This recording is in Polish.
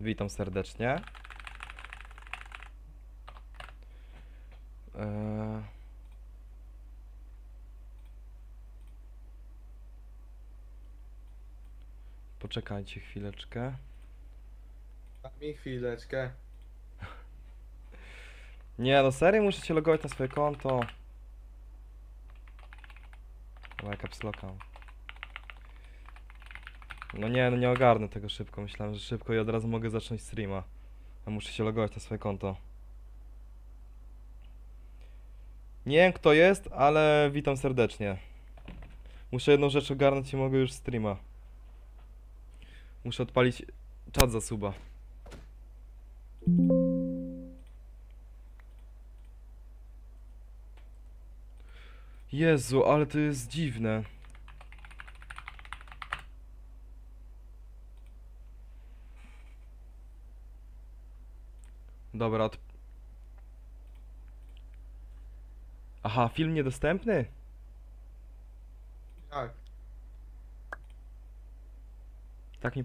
Witam serdecznie. Eee... Poczekajcie chwileczkę. Mi chwileczkę. Nie, no serio, muszę się logować na swoje konto. Dobra, caps locka. No nie, no nie ogarnę tego szybko. Myślałem, że szybko i od razu mogę zacząć streama. A muszę się logować na swoje konto. Nie wiem kto jest, ale witam serdecznie. Muszę jedną rzecz ogarnąć i mogę już streama. Muszę odpalić czat za suba. Jezu, ale to jest dziwne. Dobra, od... Aha, film niedostępny? Jak? Tak mi